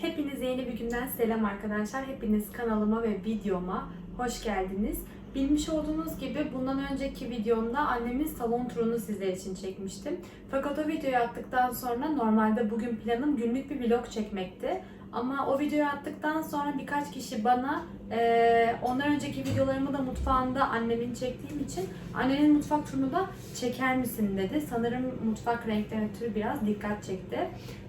Hepinize yeni bir günden selam arkadaşlar. Hepiniz kanalıma ve videoma hoş geldiniz. Bilmiş olduğunuz gibi bundan önceki videomda annemin salon turunu sizler için çekmiştim. Fakat o videoyu attıktan sonra normalde bugün planım günlük bir vlog çekmekti. Ama o videoyu attıktan sonra birkaç kişi bana eee ondan önceki videolarımı da mutfağında annemin çektiğim için annenin mutfak turunu da çeker misin dedi. Sanırım mutfak renkleri ötürü biraz dikkat çekti.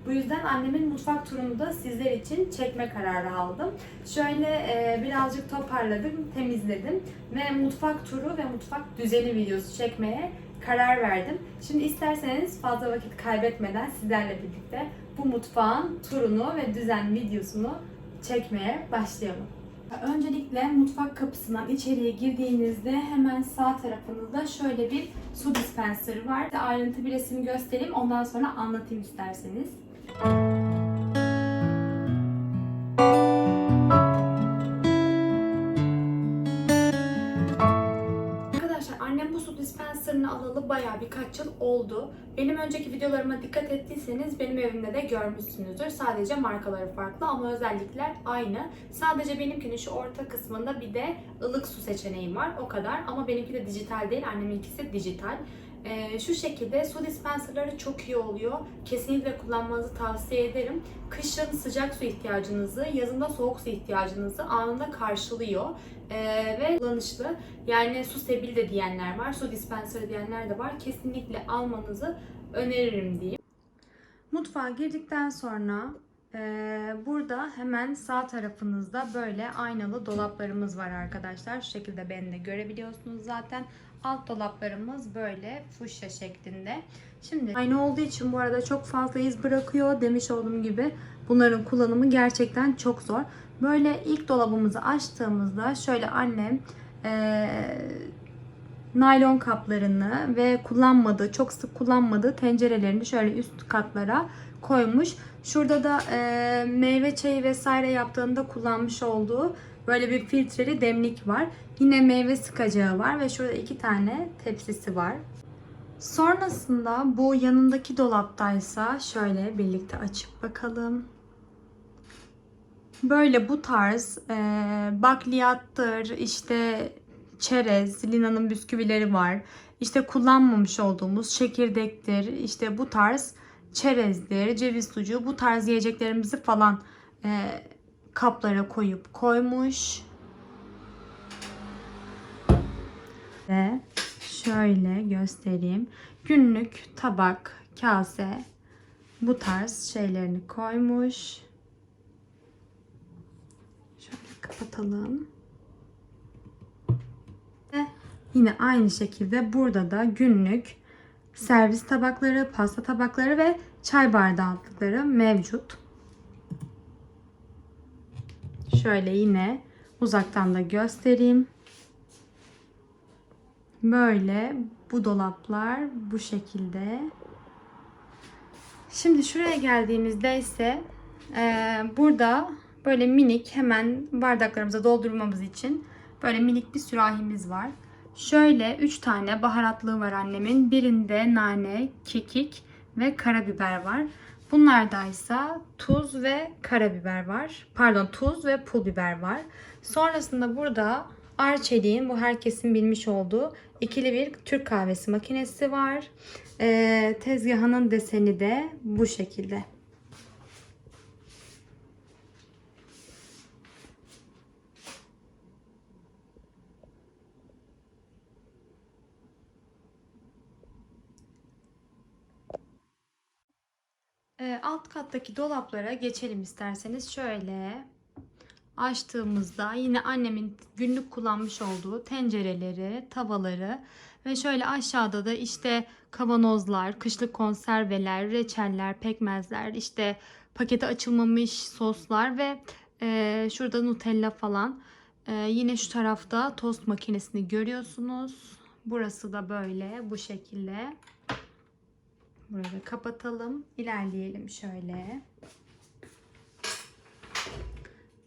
Bu yüzden annemin mutfak turunu da sizler için çekme kararı aldım. Şöyle e, birazcık toparladım, temizledim ve mutfak turu ve mutfak düzeni videosu çekmeye karar verdim. Şimdi isterseniz fazla vakit kaybetmeden sizlerle birlikte bu mutfağın turunu ve düzen videosunu çekmeye başlayalım. Öncelikle mutfak kapısından içeriye girdiğinizde hemen sağ tarafınızda şöyle bir su dispenserı var. Ayrıntı bir resim göstereyim ondan sonra anlatayım isterseniz. Arkadaşlar dispenserını alalı bayağı birkaç yıl oldu. Benim önceki videolarıma dikkat ettiyseniz benim evimde de görmüşsünüzdür. Sadece markaları farklı ama özellikler aynı. Sadece benimkinin şu orta kısmında bir de ılık su seçeneği var. O kadar ama benimki de dijital değil. Anneminkisi dijital. Ee, şu şekilde su dispenserları çok iyi oluyor. Kesinlikle kullanmanızı tavsiye ederim. Kışın sıcak su ihtiyacınızı, yazında soğuk su ihtiyacınızı anında karşılıyor. Ee, ve kullanışlı. Yani su sebil de diyenler var, su dispenseri diyenler de var. Kesinlikle almanızı öneririm diyeyim. Mutfağa girdikten sonra e, burada hemen sağ tarafınızda böyle aynalı dolaplarımız var arkadaşlar. Şu şekilde beni de görebiliyorsunuz zaten. Alt dolaplarımız böyle fuşya şeklinde. Şimdi ayna olduğu için bu arada çok fazla iz bırakıyor. Demiş olduğum gibi bunların kullanımı gerçekten çok zor. Böyle ilk dolabımızı açtığımızda şöyle annem eee, naylon kaplarını ve kullanmadığı, çok sık kullanmadığı tencerelerini şöyle üst katlara koymuş. Şurada da eee, meyve çayı vesaire yaptığında kullanmış olduğu böyle bir filtreli demlik var. Yine meyve sıkacağı var ve şurada iki tane tepsisi var. Sonrasında bu yanındaki dolaptaysa şöyle birlikte açıp bakalım. Böyle bu tarz e, bakliyattır, işte çerez, Lina'nın bisküvileri var. İşte kullanmamış olduğumuz çekirdektir, işte bu tarz çerezdir, ceviz sucuğu bu tarz yiyeceklerimizi falan e, kaplara koyup koymuş. Ve şöyle göstereyim. Günlük tabak, kase bu tarz şeylerini koymuş. Şöyle kapatalım. Ve yine aynı şekilde burada da günlük servis tabakları, pasta tabakları ve çay bardağı altlıkları mevcut. Şöyle yine uzaktan da göstereyim. Böyle bu dolaplar bu şekilde. Şimdi şuraya geldiğimizde ise e, burada böyle minik hemen bardaklarımıza doldurmamız için böyle minik bir sürahimiz var. Şöyle 3 tane baharatlığı var annemin. Birinde nane, kekik ve karabiber var. Bunlarda ise tuz ve karabiber var. Pardon tuz ve pul biber var. Sonrasında burada Arçelik'in bu herkesin bilmiş olduğu ikili bir Türk kahvesi makinesi var. Ee, tezgahının deseni de bu şekilde. Ee, alt kattaki dolaplara geçelim isterseniz. Şöyle açtığımızda yine annemin günlük kullanmış olduğu tencereleri, tavaları ve şöyle aşağıda da işte kavanozlar, kışlık konserveler, reçeller, pekmezler, işte paketi açılmamış soslar ve e, şurada Nutella falan. E, yine şu tarafta tost makinesini görüyorsunuz. Burası da böyle bu şekilde. Burayı kapatalım. İlerleyelim şöyle.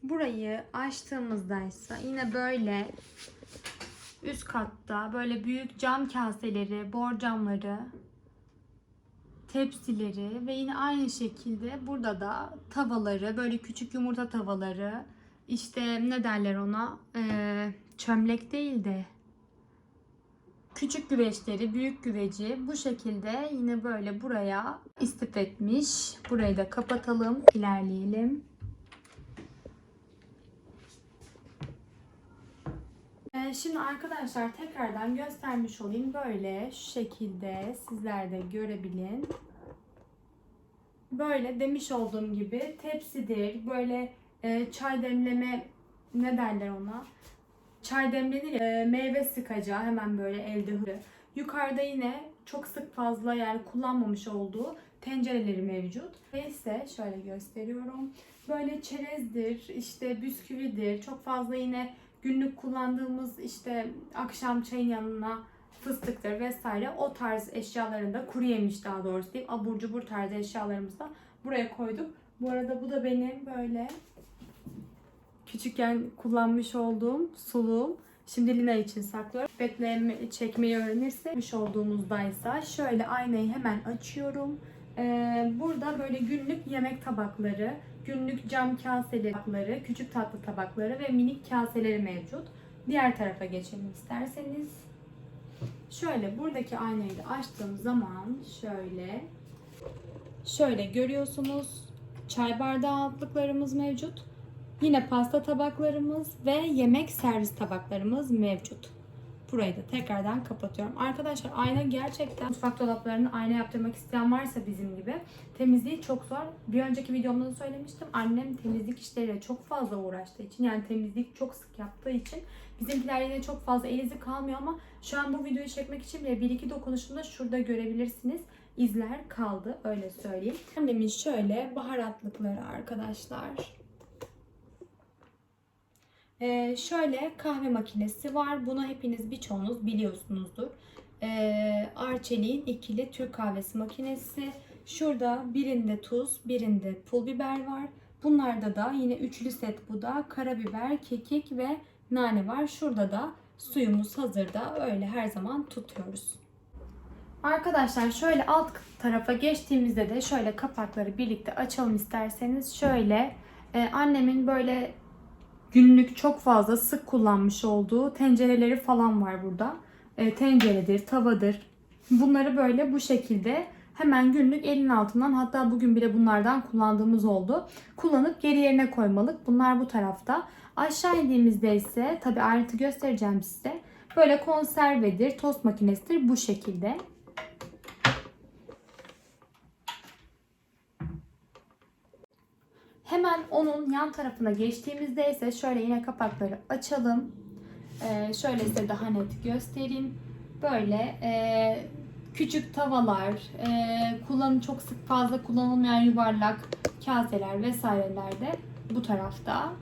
Burayı açtığımızda ise yine böyle üst katta böyle büyük cam kaseleri, borcamları, tepsileri ve yine aynı şekilde burada da tavaları, böyle küçük yumurta tavaları, işte ne derler ona, Ee, çömlek değil de küçük güveçleri, büyük güveci bu şekilde yine böyle buraya istif etmiş. Burayı da kapatalım, ilerleyelim. Ee, Şimdi arkadaşlar tekrardan göstermiş olayım. Böyle şu şekilde sizler de görebilin. Böyle demiş olduğum gibi tepsidir. Böyle e, çay demleme ne derler ona? Çay demlenir ya, e, meyve sıkacağı hemen böyle elde. Yukarıda yine çok sık fazla yani kullanmamış olduğu tencereleri mevcut. Ve ise şöyle gösteriyorum. Böyle çerezdir, işte bisküvidir. Çok fazla yine günlük kullandığımız işte akşam çayın yanına fıstıktır vesaire o tarz eşyalarında kuru yemiş daha doğrusu diyeyim abur cubur tarzı eşyalarımızı da buraya koyduk. Bu arada bu da benim böyle küçükken kullanmış olduğum suluğum. Şimdi Lina için saklıyorum. Bekleme çekmeyi öğrenirse yapmış olduğumuzdaysa şöyle aynayı hemen açıyorum. Ee, burada böyle günlük yemek tabakları, günlük cam kaseleri, tabakları, küçük tatlı tabakları ve minik kaseleri mevcut. Diğer tarafa geçelim isterseniz. Şöyle buradaki aynayı da açtığım zaman şöyle şöyle görüyorsunuz. Çay bardağı altlıklarımız mevcut. Yine pasta tabaklarımız ve yemek servis tabaklarımız mevcut. Burayı da tekrardan kapatıyorum. Arkadaşlar ayna gerçekten mutfak dolaplarını ayna yaptırmak isteyen varsa bizim gibi temizliği çok zor. Bir önceki videomda da söylemiştim. Annem temizlik işleriyle çok fazla uğraştığı için yani temizlik çok sık yaptığı için bizimkiler yine çok fazla el kalmıyor ama şu an bu videoyu çekmek için bile bir iki dokunuşumda şurada görebilirsiniz. izler kaldı öyle söyleyeyim. Annemin şöyle baharatlıkları arkadaşlar. Ee, şöyle kahve makinesi var. Bunu hepiniz birçoğunuz biliyorsunuzdur. Ee, Arçelik'in ikili Türk kahvesi makinesi. Şurada birinde tuz, birinde pul biber var. Bunlarda da yine üçlü set bu da karabiber, kekik ve nane var. Şurada da suyumuz hazırda. Öyle her zaman tutuyoruz. Arkadaşlar şöyle alt tarafa geçtiğimizde de şöyle kapakları birlikte açalım isterseniz. Şöyle e, annemin böyle günlük çok fazla sık kullanmış olduğu tencereleri falan var burada. E, tenceredir, tavadır. Bunları böyle bu şekilde hemen günlük elin altından hatta bugün bile bunlardan kullandığımız oldu. Kullanıp geri yerine koymalık. Bunlar bu tarafta. Aşağı indiğimizde ise tabi ayrıntı göstereceğim size. Böyle konservedir, tost makinesidir bu şekilde. Hemen onun yan tarafına geçtiğimizde ise şöyle yine kapakları açalım. Ee, şöyle size daha net göstereyim. Böyle e, küçük tavalar, e, kullanım çok sık fazla kullanılmayan yuvarlak kaseler vesaireler de bu tarafta.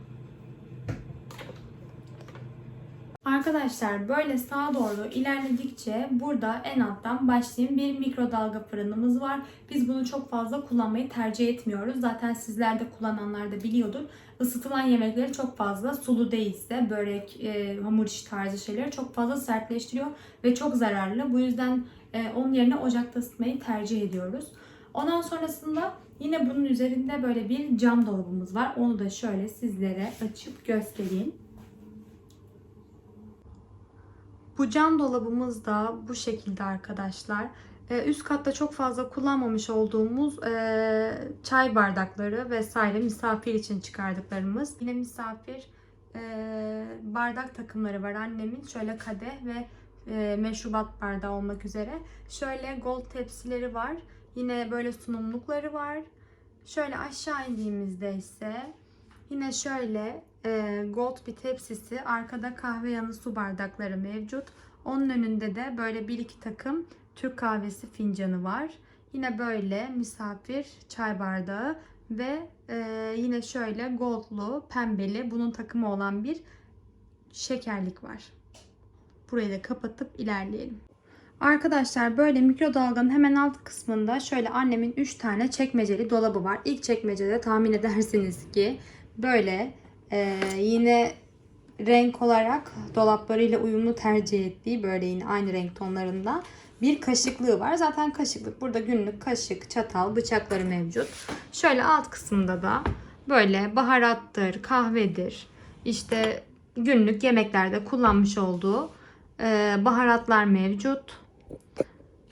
Arkadaşlar böyle sağa doğru ilerledikçe burada en alttan başlayayım bir mikrodalga fırınımız var. Biz bunu çok fazla kullanmayı tercih etmiyoruz. Zaten sizler de kullananlar da biliyordur. Isıtılan yemekleri çok fazla sulu değilse börek, e, hamur işi tarzı şeyleri çok fazla sertleştiriyor ve çok zararlı. Bu yüzden e, onun yerine ocakta ısıtmayı tercih ediyoruz. Ondan sonrasında yine bunun üzerinde böyle bir cam dolabımız var. Onu da şöyle sizlere açıp göstereyim. Bu cam dolabımız da bu şekilde arkadaşlar. Ee, üst katta çok fazla kullanmamış olduğumuz e, çay bardakları vesaire misafir için çıkardıklarımız. Yine misafir e, bardak takımları var annemin. Şöyle kadeh ve e, meşrubat bardağı olmak üzere. Şöyle gold tepsileri var. Yine böyle sunumlukları var. Şöyle aşağı indiğimizde ise yine şöyle gold bir tepsisi. Arkada kahve yanı su bardakları mevcut. Onun önünde de böyle bir iki takım Türk kahvesi fincanı var. Yine böyle misafir çay bardağı ve e, yine şöyle goldlu, pembeli bunun takımı olan bir şekerlik var. Burayı da kapatıp ilerleyelim. Arkadaşlar böyle mikrodalganın hemen alt kısmında şöyle annemin 3 tane çekmeceli dolabı var. İlk çekmecede tahmin edersiniz ki böyle ee, yine renk olarak dolaplarıyla uyumlu tercih ettiği böyle yine aynı renk tonlarında bir kaşıklığı var. Zaten kaşıklık burada günlük kaşık, çatal, bıçakları mevcut. Şöyle alt kısmında da böyle baharattır, kahvedir, işte günlük yemeklerde kullanmış olduğu e, baharatlar mevcut.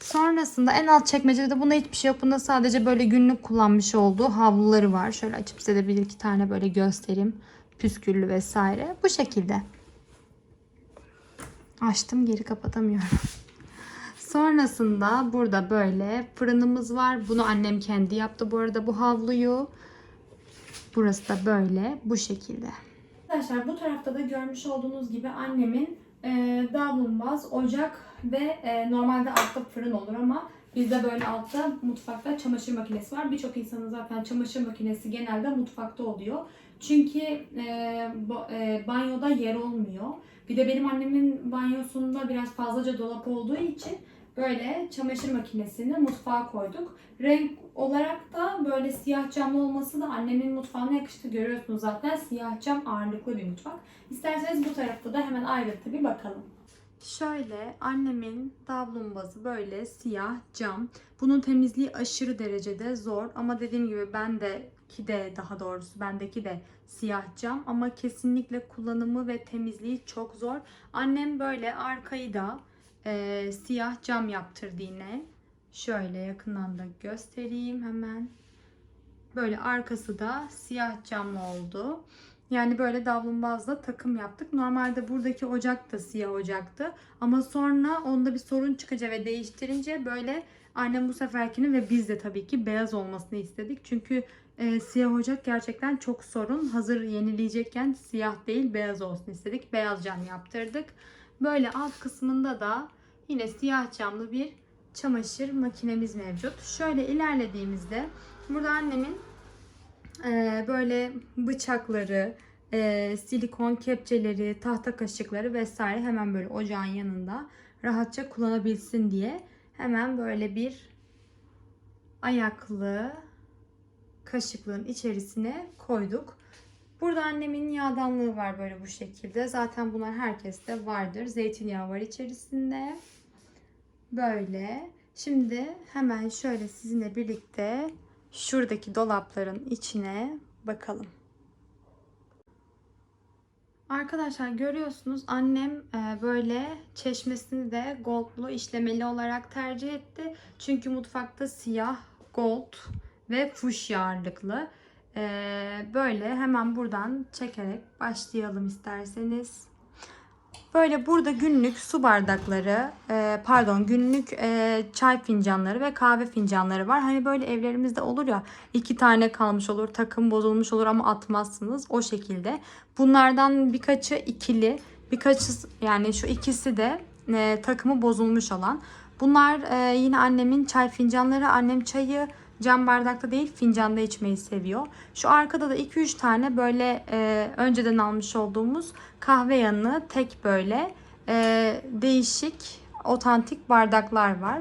Sonrasında en alt çekmecede de bunda hiçbir şey yok. Bunda sadece böyle günlük kullanmış olduğu havluları var. Şöyle açıp size de bir iki tane böyle göstereyim. Püsküllü vesaire. Bu şekilde. Açtım geri kapatamıyorum. Sonrasında burada böyle fırınımız var. Bunu annem kendi yaptı bu arada bu havluyu. Burası da böyle bu şekilde. Arkadaşlar bu tarafta da görmüş olduğunuz gibi annemin e, davlumbaz, ocak ve e, normalde altta fırın olur ama bizde böyle altta mutfakta çamaşır makinesi var. Birçok insanın zaten çamaşır makinesi genelde mutfakta oluyor. Çünkü e, e, banyoda yer olmuyor. Bir de benim annemin banyosunda biraz fazlaca dolap olduğu için böyle çamaşır makinesini mutfağa koyduk. Renk olarak da böyle siyah camlı olması da annemin mutfağına yakıştı. Görüyorsunuz zaten siyah cam ağırlıklı bir mutfak. İsterseniz bu tarafta da hemen ayrıntı bir bakalım. Şöyle annemin davlumbazı böyle siyah cam. Bunun temizliği aşırı derecede zor ama dediğim gibi bendeki de daha doğrusu bendeki de siyah cam ama kesinlikle kullanımı ve temizliği çok zor. Annem böyle arkayı da e, siyah cam yaptırdı yine. Şöyle yakından da göstereyim hemen. Böyle arkası da siyah camlı oldu. Yani böyle davlumbazla takım yaptık. Normalde buradaki ocak da siyah ocaktı. Ama sonra onda bir sorun çıkınca ve değiştirince böyle annem bu seferkini ve biz de tabii ki beyaz olmasını istedik. Çünkü e, siyah ocak gerçekten çok sorun. Hazır yenileyecekken siyah değil beyaz olsun istedik. Beyaz cam yaptırdık. Böyle alt kısmında da yine siyah camlı bir çamaşır makinemiz mevcut. Şöyle ilerlediğimizde burada annemin ee, böyle bıçakları, e, silikon kepçeleri, tahta kaşıkları vesaire hemen böyle ocağın yanında rahatça kullanabilsin diye hemen böyle bir ayaklı kaşıklığın içerisine koyduk. Burada annemin yağdanlığı var böyle bu şekilde. Zaten bunlar herkeste vardır. Zeytinyağı var içerisinde. Böyle. Şimdi hemen şöyle sizinle birlikte şuradaki dolapların içine bakalım. Arkadaşlar görüyorsunuz annem e, böyle çeşmesini de goldlu işlemeli olarak tercih etti. Çünkü mutfakta siyah, gold ve fuşya ağırlıklı. E, Böyle hemen buradan çekerek başlayalım isterseniz. Böyle burada günlük su bardakları, e, pardon günlük e, çay fincanları ve kahve fincanları var. Hani böyle evlerimizde olur ya iki tane kalmış olur, takım bozulmuş olur ama atmazsınız o şekilde. Bunlardan birkaçı ikili, birkaçı yani şu ikisi de e, takımı bozulmuş olan. Bunlar e, yine annemin çay fincanları. Annem çayı cam bardakta değil fincanda içmeyi seviyor. Şu arkada da 2-3 tane böyle e, önceden almış olduğumuz kahve yanı tek böyle e, değişik otantik bardaklar var.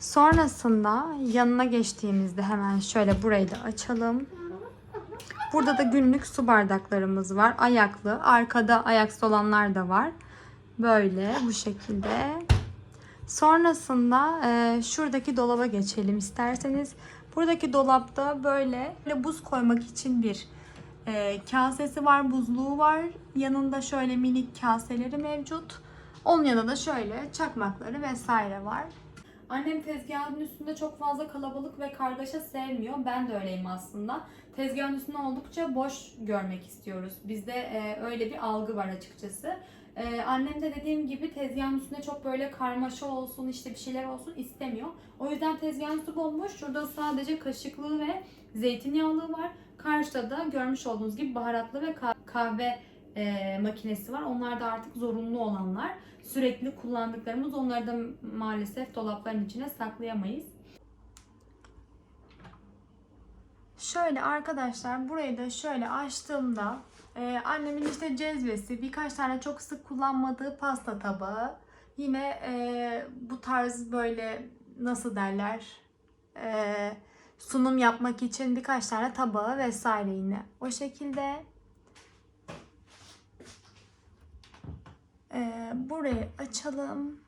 Sonrasında yanına geçtiğimizde hemen şöyle burayı da açalım. Burada da günlük su bardaklarımız var. Ayaklı. Arkada ayaksız olanlar da var. Böyle bu şekilde. Sonrasında e, şuradaki dolaba geçelim isterseniz. Buradaki dolapta böyle, böyle buz koymak için bir e, kasesi var, buzluğu var. Yanında şöyle minik kaseleri mevcut. Onun yanında da şöyle çakmakları vesaire var. Annem tezgahın üstünde çok fazla kalabalık ve kargaşa sevmiyor. Ben de öyleyim aslında. Tezgahın üstünde oldukça boş görmek istiyoruz. Bizde e, öyle bir algı var açıkçası. E, annem de dediğim gibi tezgahın üstünde çok böyle karmaşa olsun, işte bir şeyler olsun istemiyor. O yüzden tezgahın üstü bomboş. Şurada sadece kaşıklığı ve zeytinyağlığı var. Karşıda da görmüş olduğunuz gibi baharatlı ve ka- kahve e, makinesi var. Onlar da artık zorunlu olanlar. Sürekli kullandıklarımız onları da maalesef dolapların içine saklayamayız. Şöyle arkadaşlar burayı da şöyle açtığımda ee, annemin işte cezvesi, birkaç tane çok sık kullanmadığı pasta tabağı. Yine e, bu tarz böyle nasıl derler e, sunum yapmak için birkaç tane tabağı vesaire yine. O şekilde e, burayı açalım.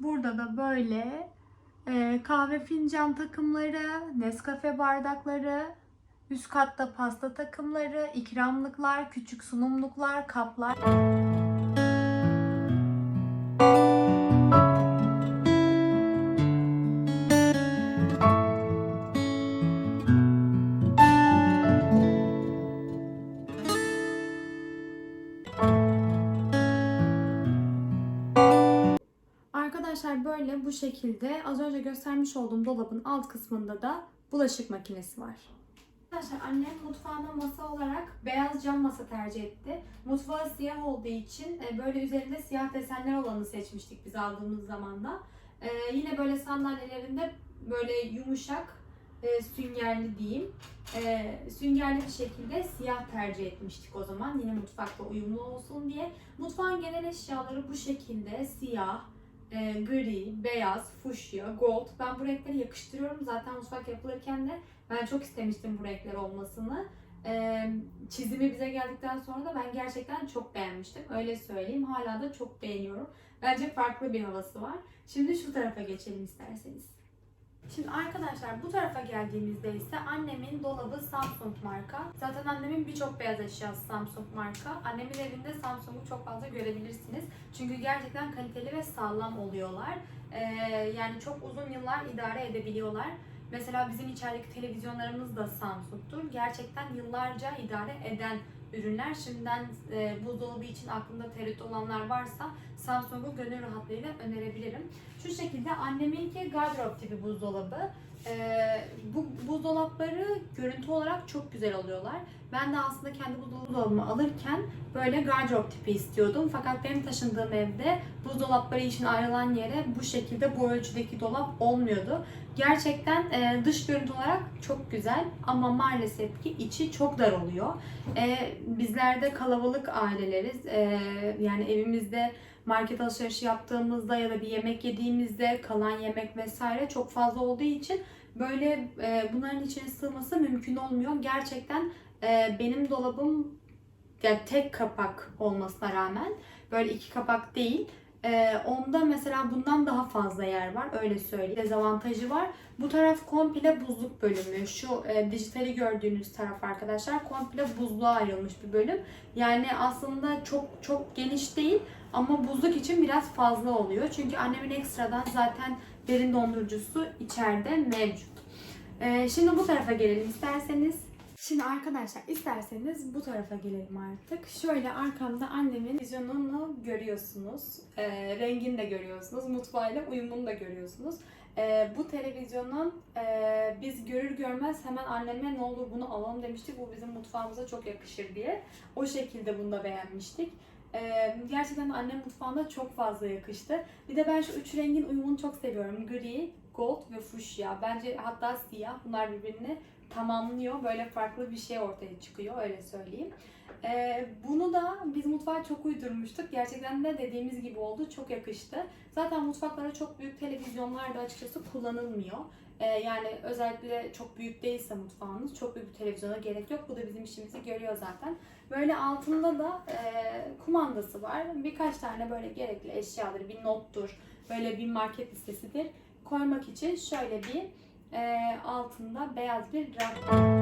Burada da böyle kahve fincan takımları, Nescafe bardakları, üst katta pasta takımları, ikramlıklar, küçük sunumluklar, kaplar. Arkadaşlar böyle bu şekilde az önce göstermiş olduğum dolabın alt kısmında da bulaşık makinesi var. Arkadaşlar annem mutfağına masa olarak beyaz cam masa tercih etti. Mutfağı siyah olduğu için e, böyle üzerinde siyah desenler olanı seçmiştik biz aldığımız zaman da. E, yine böyle sandalyelerinde böyle yumuşak e, süngerli diyeyim. Süngerli bir şekilde siyah tercih etmiştik o zaman. Yine mutfakla uyumlu olsun diye. Mutfağın genel eşyaları bu şekilde siyah, e, gri, beyaz, fuşya, gold. Ben bu renkleri yakıştırıyorum. Zaten mutfak yapılırken de ben çok istemiştim bu renkler olmasını. E, çizimi bize geldikten sonra da ben gerçekten çok beğenmiştim. Öyle söyleyeyim. Hala da çok beğeniyorum. Bence farklı bir havası var. Şimdi şu tarafa geçelim isterseniz. Şimdi arkadaşlar bu tarafa geldiğimizde ise annemin dolabı Samsung marka. Zaten annemin birçok beyaz eşyası Samsung marka. Annemin evinde Samsung'u çok fazla görebilirsiniz. Çünkü gerçekten kaliteli ve sağlam oluyorlar. Ee, yani çok uzun yıllar idare edebiliyorlar. Mesela bizim içerideki televizyonlarımız da Samsung'tur. Gerçekten yıllarca idare eden ürünler. Şimdiden e, buzdolabı için aklında tereddüt olanlar varsa Samsung'u gönül rahatlığıyla önerebilirim. Şu şekilde anneminki gardırop tipi buzdolabı. Ee, bu buzdolapları görüntü olarak çok güzel oluyorlar. Ben de aslında kendi buzdolabımı alırken böyle gardırop tipi istiyordum. Fakat benim taşındığım evde buzdolapları için ayrılan yere bu şekilde bu ölçüdeki dolap olmuyordu. Gerçekten e, dış görüntü olarak çok güzel ama maalesef ki içi çok dar oluyor. E, bizler de kalabalık aileleriz. E, yani evimizde market alışverişi yaptığımızda ya da bir yemek yediğimizde kalan yemek vesaire çok fazla olduğu için böyle e, bunların içine sığması mümkün olmuyor. Gerçekten e, benim dolabım yani tek kapak olmasına rağmen böyle iki kapak değil. E, onda mesela bundan daha fazla yer var öyle söyleyeyim. Dezavantajı var. Bu taraf komple buzluk bölümü. Şu e, dijitali gördüğünüz taraf arkadaşlar komple buzluğa ayrılmış bir bölüm. Yani aslında çok çok geniş değil ama buzluk için biraz fazla oluyor. Çünkü annemin ekstradan zaten derin dondurucusu içeride mevcut. Ee, şimdi bu tarafa gelelim isterseniz. Şimdi arkadaşlar isterseniz bu tarafa gelelim artık. Şöyle arkamda annemin vizyonunu görüyorsunuz. Ee, rengini de görüyorsunuz. Mutfağıyla uyumunu da görüyorsunuz. Ee, bu televizyonun e, biz görür görmez hemen anneme ne olur bunu alalım demiştik. Bu bizim mutfağımıza çok yakışır diye. O şekilde bunu da beğenmiştik. Ee, gerçekten annem mutfağında çok fazla yakıştı. Bir de ben şu üç rengin uyumunu çok seviyorum. Gri, gold ve fuşya. Bence hatta siyah. Bunlar birbirini tamamlıyor. Böyle farklı bir şey ortaya çıkıyor. Öyle söyleyeyim. Ee, bunu da biz mutfağa çok uydurmuştuk. Gerçekten de dediğimiz gibi oldu. Çok yakıştı. Zaten mutfaklara çok büyük televizyonlar da açıkçası kullanılmıyor. Ee, yani özellikle çok büyük değilse mutfağınız çok büyük bir televizyona gerek yok. Bu da bizim işimizi görüyor zaten. Böyle altında da e, kumandası var. Birkaç tane böyle gerekli eşyaları, bir nottur, böyle bir market listesidir. Koymak için şöyle bir e, altında beyaz bir raf var.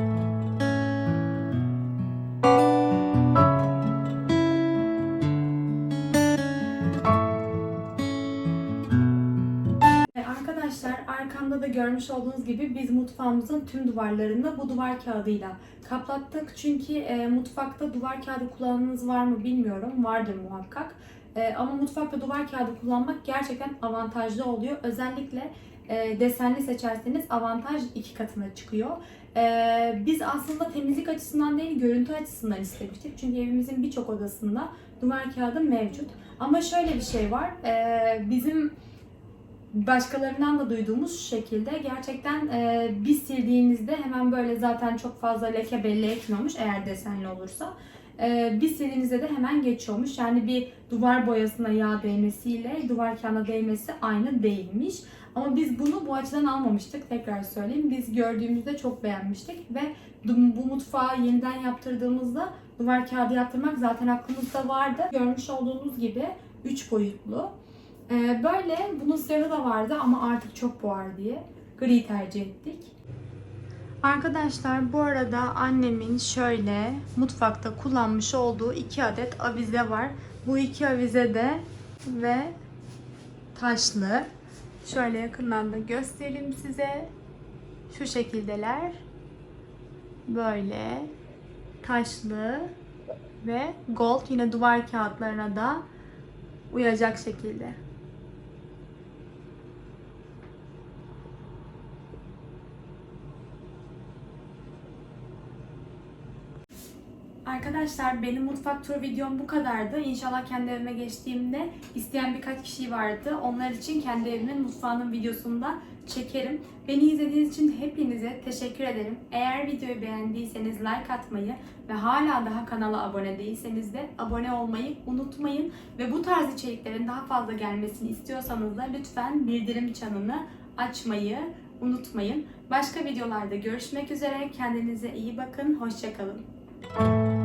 Arkadaşlar arkamda da görmüş olduğunuz gibi biz mutfağımızın tüm duvarlarını bu duvar kağıdıyla kaplattık. Çünkü e, mutfakta duvar kağıdı kullananınız var mı bilmiyorum. Vardır muhakkak. E, ama mutfakta duvar kağıdı kullanmak gerçekten avantajlı oluyor. Özellikle e, desenli seçerseniz avantaj iki katına çıkıyor. E, biz aslında temizlik açısından değil görüntü açısından istemiştik. Çünkü evimizin birçok odasında duvar kağıdı mevcut. Ama şöyle bir şey var. E, bizim başkalarından da duyduğumuz şekilde gerçekten e, bir sildiğinizde hemen böyle zaten çok fazla leke belli etmiyormuş eğer desenli olursa. E, bir sildiğinizde de hemen geçiyormuş. Yani bir duvar boyasına yağ değmesiyle duvar kağıdına değmesi aynı değilmiş. Ama biz bunu bu açıdan almamıştık. Tekrar söyleyeyim. Biz gördüğümüzde çok beğenmiştik ve bu mutfağı yeniden yaptırdığımızda duvar kağıdı yaptırmak zaten aklımızda vardı. Görmüş olduğunuz gibi 3 boyutlu. Ee, böyle bunun siyahı da vardı ama artık çok boğar diye gri tercih ettik. Arkadaşlar bu arada annemin şöyle mutfakta kullanmış olduğu iki adet avize var. Bu iki avize de ve taşlı. Şöyle yakından da göstereyim size. Şu şekildeler. Böyle taşlı ve gold yine duvar kağıtlarına da uyacak şekilde. Arkadaşlar benim mutfak turu videom bu kadardı. İnşallah kendi evime geçtiğimde isteyen birkaç kişi vardı. Onlar için kendi evimin mutfağının videosunu da çekerim. Beni izlediğiniz için hepinize teşekkür ederim. Eğer videoyu beğendiyseniz like atmayı ve hala daha kanala abone değilseniz de abone olmayı unutmayın. Ve bu tarz içeriklerin daha fazla gelmesini istiyorsanız da lütfen bildirim çanını açmayı unutmayın. Başka videolarda görüşmek üzere. Kendinize iyi bakın. Hoşçakalın.